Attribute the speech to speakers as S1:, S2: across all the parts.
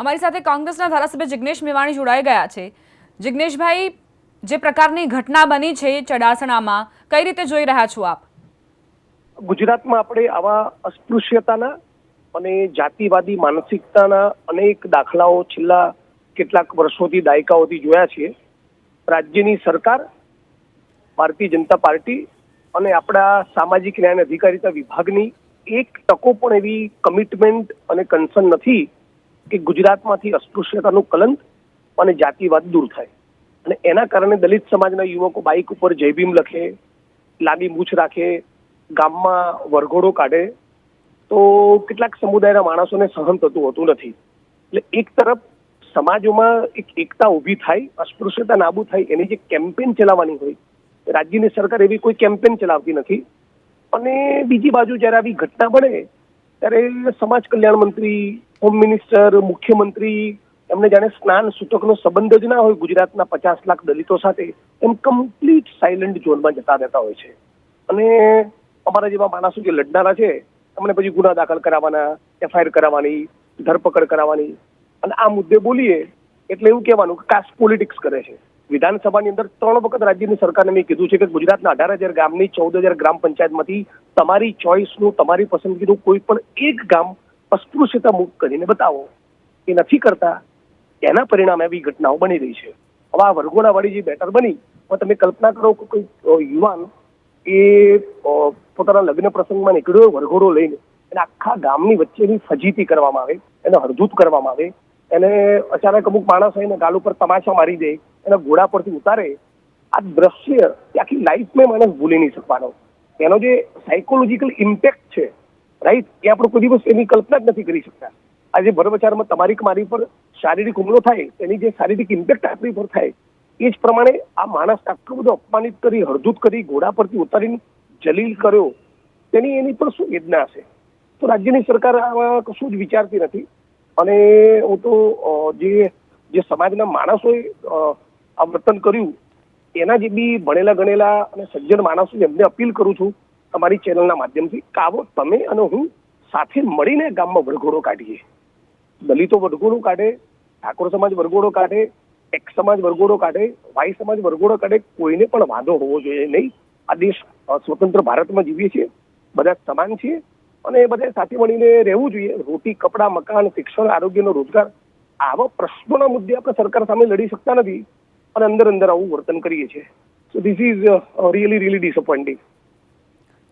S1: અમારી સાથે કોંગ્રેસના ધારાસભ્ય જિગ્નેશ મેવાણી જોડાઈ ગયા છે. જિગ્નેશભાઈ, જે પ્રકારની ઘટના બની છે ચડાસણામાં, કઈ રીતે જોઈ રહ્યા છો આપ?
S2: ગુજરાતમાં આપણે આવા અસ્પૃશ્યતાના અને જાતિવાદી માનસિકતાના અનેક દાખલાઓ છેલ્લા કેટલાક વર્ષોથી, દાયકાઓથી જોયા છીએ. રાજ્યની સરકાર, ભારતીય જનતા પાર્ટી અને આપણા સામાજિક ન્યાય અધિકારીતા વિભાગની એક ટકો પણ એવી કમિટમેન્ટ અને કન્સર્ન નથી કે ગુજરાતમાંથી અસ્પૃશ્યતાનું કલંક અને જાતિવાદ દૂર થાય. અને એના કારણે દલિત સમાજના યુવકો બાઇક ઉપર જયભીમ લખે લાંબી મૂછ રાખે, ગામમાં વરઘોડો કાઢે, તો કેટલાક સમુદાયના માણસોને સહન થતું હોતું નથી. એટલે એક તરફ સમાજોમાં એક એકતા ઊભી થાય, અસ્પૃશ્યતા નાબૂદ થાય, એની જે કેમ્પેન ચલાવવાની હોય, રાજ્યની સરકાર એવી કોઈ કેમ્પેન ચલાવતી નથી. અને બીજી બાજુ જ્યારે આવી ઘટના બને, ત્યારે સમાજ કલ્યાણ મંત્રી હોમ મિનિસ્ટર મુખ્યમંત્રી એમને જાણે સ્નાન સૂચકનો સંબંધ જ ના હોય ગુજરાતના પચાસ લાખ દલિતો સાથે, એમ કમ્પ્લીટ સાયલન્ટ ઝોનમાં જતા રહેતા હોય છે. અને અમારા જેવા માણસો જે લડનારા છે, એમને પછી ગુના દાખલ કરાવવાના, એફઆઈઆર કરાવવાની, ધરપકડ કરાવવાની. અને આ મુદ્દે બોલીએ, એટલે એવું કહેવાનું કે કાસ્ટ પોલિટિક્સ કરે છે. વિધાનસભાની અંદર ત્રણ વખત રાજ્યની સરકારને મેં કીધું છે કે ગુજરાતના અઢાર હજાર ગામની ચૌદ હજાર ગ્રામ પંચાયતમાંથી તમારી ચોઇસનું તમારી પસંદગીનું કોઈ પણ એક ગામ અસ્પૃશ્યતા મુક્ત કરીને બતાવો. એ નથી કરતા. એના પરિણામે આવી ઘટનાઓ બની રહી છે. હવે આ વરઘોડાવાળી જે બેટર બની તમે કલ્પના કરો કે કોઈ યુવાન એ પોતાના લગ્ન પ્રસંગમાં નીકળ્યો વરઘોડો લઈને એને આખા ગામની વચ્ચેની ફજીતી કરવામાં આવે, એને હરધૂત કરવામાં આવે, એને અચાનક અમુક માણસ એને ગાલ ઉપર તમાશા મારી દે, એને ઘોડા પરથી ઉતારે, આ દ્રશ્ય, આખી લાઈફમાં માણસ ભૂલી નહીં શકવાનો. એનો જે સાયકોલોજીકલ ઇમ્પેક્ટ છે રાઈટ એ આપણે કોઈ દિવસ એની કલ્પના જ નથી કરી શકતા. આજે ભરવચારમાં તમારી મારી પર શારીરિક હુમલો થાય એની જે શારીરિક ઇમ્પેક્ટ આપણી પર થાય, એ જ પ્રમાણે આ માણસ આટલું બધું અપમાનિત કરી, હળદૂત કરી, ઘોડા પરથી ઉતારીને જલીલ કર્યો, તેની એની પર શું વેદના હશે? તો રાજ્યની સરકાર આમાં કશું જ વિચારતી નથી. અને હું તો જે જે સમાજના માણસોએ આ વર્તન કર્યું, એના જે બી ભણેલા ગણેલા અને સજ્જન માણસો એમને અપીલ કરું છું તમારી ચેનલના માધ્યમથી કાવો તમે અને હું સાથે મળીને ગામમાં વરઘોડો કાઢીએ. દલિતો વરઘોડો કાઢે, ઠાકોર સમાજ વરઘોડો કાઢે, એક સમાજ વરઘોડો કાઢે, વાઈ સમાજ વરઘોડો કાઢે, કોઈને પણ વાંધો હોવો જોઈએ નહીં. આ દેશ સ્વતંત્ર ભારતમાં જીવીએ છીએ, બધા સમાન છીએ અને એ બધા સાથે મળીને રહેવું જોઈએ. રોટી, કપડાં, મકાન, શિક્ષણ, આરોગ્યનો રોજગાર, આવા પ્રશ્નોના મુદ્દે આપણે સરકાર સામે લડી શકતા નથી અને અંદર અંદર આવું વર્તન કરીએ છીએ. So this is really really disappointing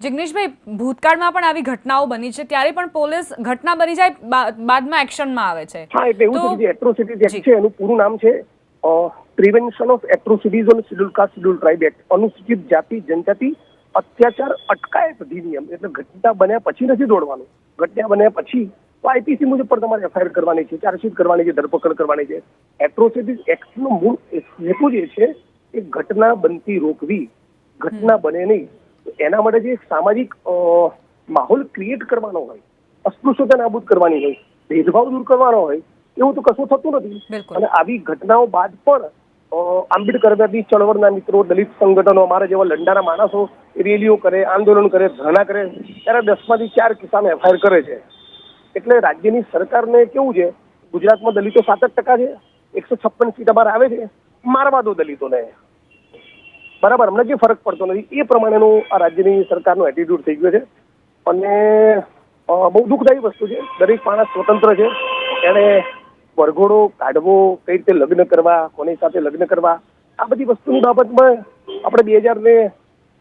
S1: જિગ્નેશભાઈ ભૂતકાળમાં પણ આવી ઘટનાઓ બની છે ત્યારે પણ પોલીસ ઘટના બની જાય બાદમાં એક્શનમાં આવે છે.
S2: હા એટલે એવું છે એટ્રોસિટીઝ એક્ટ છે એનું પૂરું નામ છે prevention of atrocities on schedule caste schedule tribe act અનુસૂચિત જાતિ જનજાતિ અત્યાચાર અટકાયત અધિનિયમ. એટલે ઘટના બન્યા પછી નથી દોડવાનું. ઘટના બન્યા પછી તો આઈપીસી મુજબ પણ તમારે એફઆઈઆર કરવાની છે ચાર્જશીટ કરવાની છે ધરપકડ કરવાની છે. એટ્રોસિટીઝ એક્ટનો મૂળ હેતુ જે છે એ ઘટના બનતી રોકવી. ઘટના બને નહીં. એના માટે જે સામાજિક માહોલ ક્રિએટ કરવાનો હોય અસ્પૃશ્યતા નાબૂદ કરવાની હોય ભેદભાવ દૂર કરવાનો હોય એવું તો કશું થતું નથી. અને આવી ઘટનાઓ બાદ પણ આંબેડકરવાદી ચળવળના મિત્રો દલિત સંગઠનો અમારા જેવા લંડાના માણસો રેલીઓ કરે આંદોલન કરે ધરણા કરે ત્યારે દસમાંથી ચાર કિસ્સામાં એફઆઈઆર કરે છે. એટલે રાજ્યની સરકારને કેવું છે? ગુજરાતમાં દલિતો સાત ટકા છે એકસો છપ્પન સીટ અમારે આવે છે મારવા દો દલિતોને. બરાબર અમને જે ફરક પડતો નથી, એ પ્રમાણેનું આ રાજ્યની સરકારનો એટીટ્યુડ થઈ ગયો છે. અને બહુ દુઃખદાયી વસ્તુ છે. દરેક માણસ સ્વતંત્ર છે. એણે વરઘોડો કાઢવો, કઈ રીતે લગ્ન કરવા, કોની સાથે લગ્ન કરવા, આ બધી વસ્તુની બાબતમાં આપણે બે હજાર ને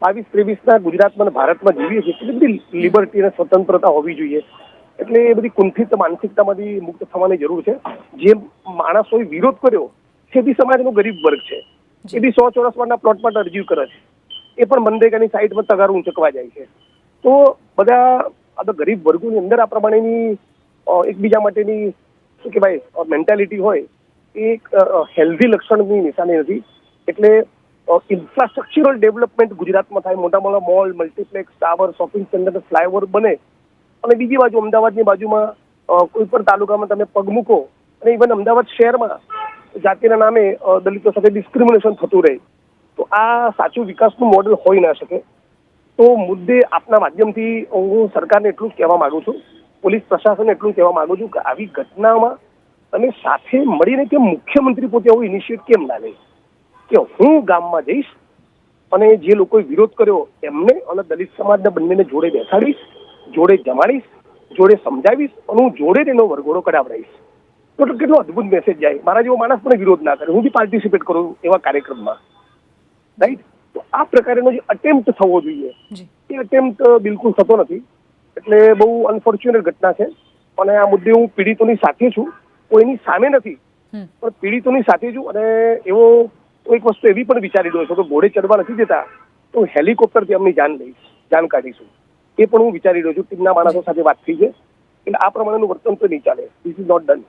S2: બાવીસ, ત્રેવીસના ગુજરાતમાં ભારતમાં જીવીએ છીએ, એટલી બધી લિબર્ટી અને સ્વતંત્રતા હોવી જોઈએ. એટલે એ બધી કુંઠિત માનસિકતામાંથી મુક્ત થવાની જરૂર છે. જે માણસોએ વિરોધ કર્યો, છે બી સમાજનો ગરીબ વર્ગ છે. એ બી સો ચોરસ વાળના પ્લોટ માટે અરજી કરે છે. એ પણ મનરેગાની સાઈડમાં તગાર ઊંચકવા જાય છે. તો બધા આ તો ગરીબ વર્ગોની અંદર આ પ્રમાણેની એકબીજા માટેની શું કહેવાય મેન્ટાલિટી હોય, એ એક હેલ્ધી લક્ષણની નિશાની નથી. એટલે ઇન્ફ્રાસ્ટ્રક્ચરલ ડેવલપમેન્ટ ગુજરાતમાં થાય મોટા મોટા mall multiplex tower shopping centre flyover બને. અને બીજી બાજુ અમદાવાદની બાજુમાં કોઈ પણ તાલુકામાં તમે પગ મૂકો, અને ઇવન અમદાવાદ શહેરમાં જાતિના નામે દલિતો સાથે ડિસ્ક્રિમિનેશન થતું રહે. તો આ સાચું વિકાસનું મોડેલ હોઈ ના શકે. તો મુદ્દે આપના માધ્યમથી હું સરકારને એટલું જ કહેવા માંગુ છું, પોલીસ પ્રશાસનને એટલું કહેવા માગું છું કે આવી ઘટનામાં અને સાથે મળીને કે મુખ્યમંત્રી પોતે આવું ઇનિશિયેટ કેમ ના કે હું ગામમાં જઈશ અને જે લોકોએ વિરોધ કર્યો, એમને અને દલિત સમાજના બંનેને જોડે બેસાડીશ, જોડે જમાડીશ, જોડે સમજાવીશ અને હું જોડે તેનો વરઘોડો કઢાવડાવીશ. તો તો કેટલો અદભુત મેસેજ જાય. મારા જેવો માણસ પણ વિરોધ ના કરે. હું બી પાર્ટિસિપેટ કરું એવા કાર્યક્રમમાં. રાઈટ તો આ પ્રકારનો જે અટેમ્પ્ટ થવો જોઈએ એ અટેમ્પ્ટ બિલકુલ થતો નથી. એટલે બહુ અનફોર્ચ્યુનેટ ઘટના છે. અને આ મુદ્દે હું પીડિતોની સાથે છું. કોઈની સામે નથી. પણ પીડિતોની સાથે છું અને એવો એક વસ્તુ એવી પણ વિચારી રહ્યો છું કે ઘોડે ચડવા નથી દેતા. તો હેલિકોપ્ટરથી અમની જાન લઈશ જાન કાઢીશું. એ પણ હું વિચારી રહ્યો છું. ટીમના માણસો સાથે વાત થઈ છે. એટલે આ પ્રમાણેનું વર્તન તો નહીં ચાલે. This is not done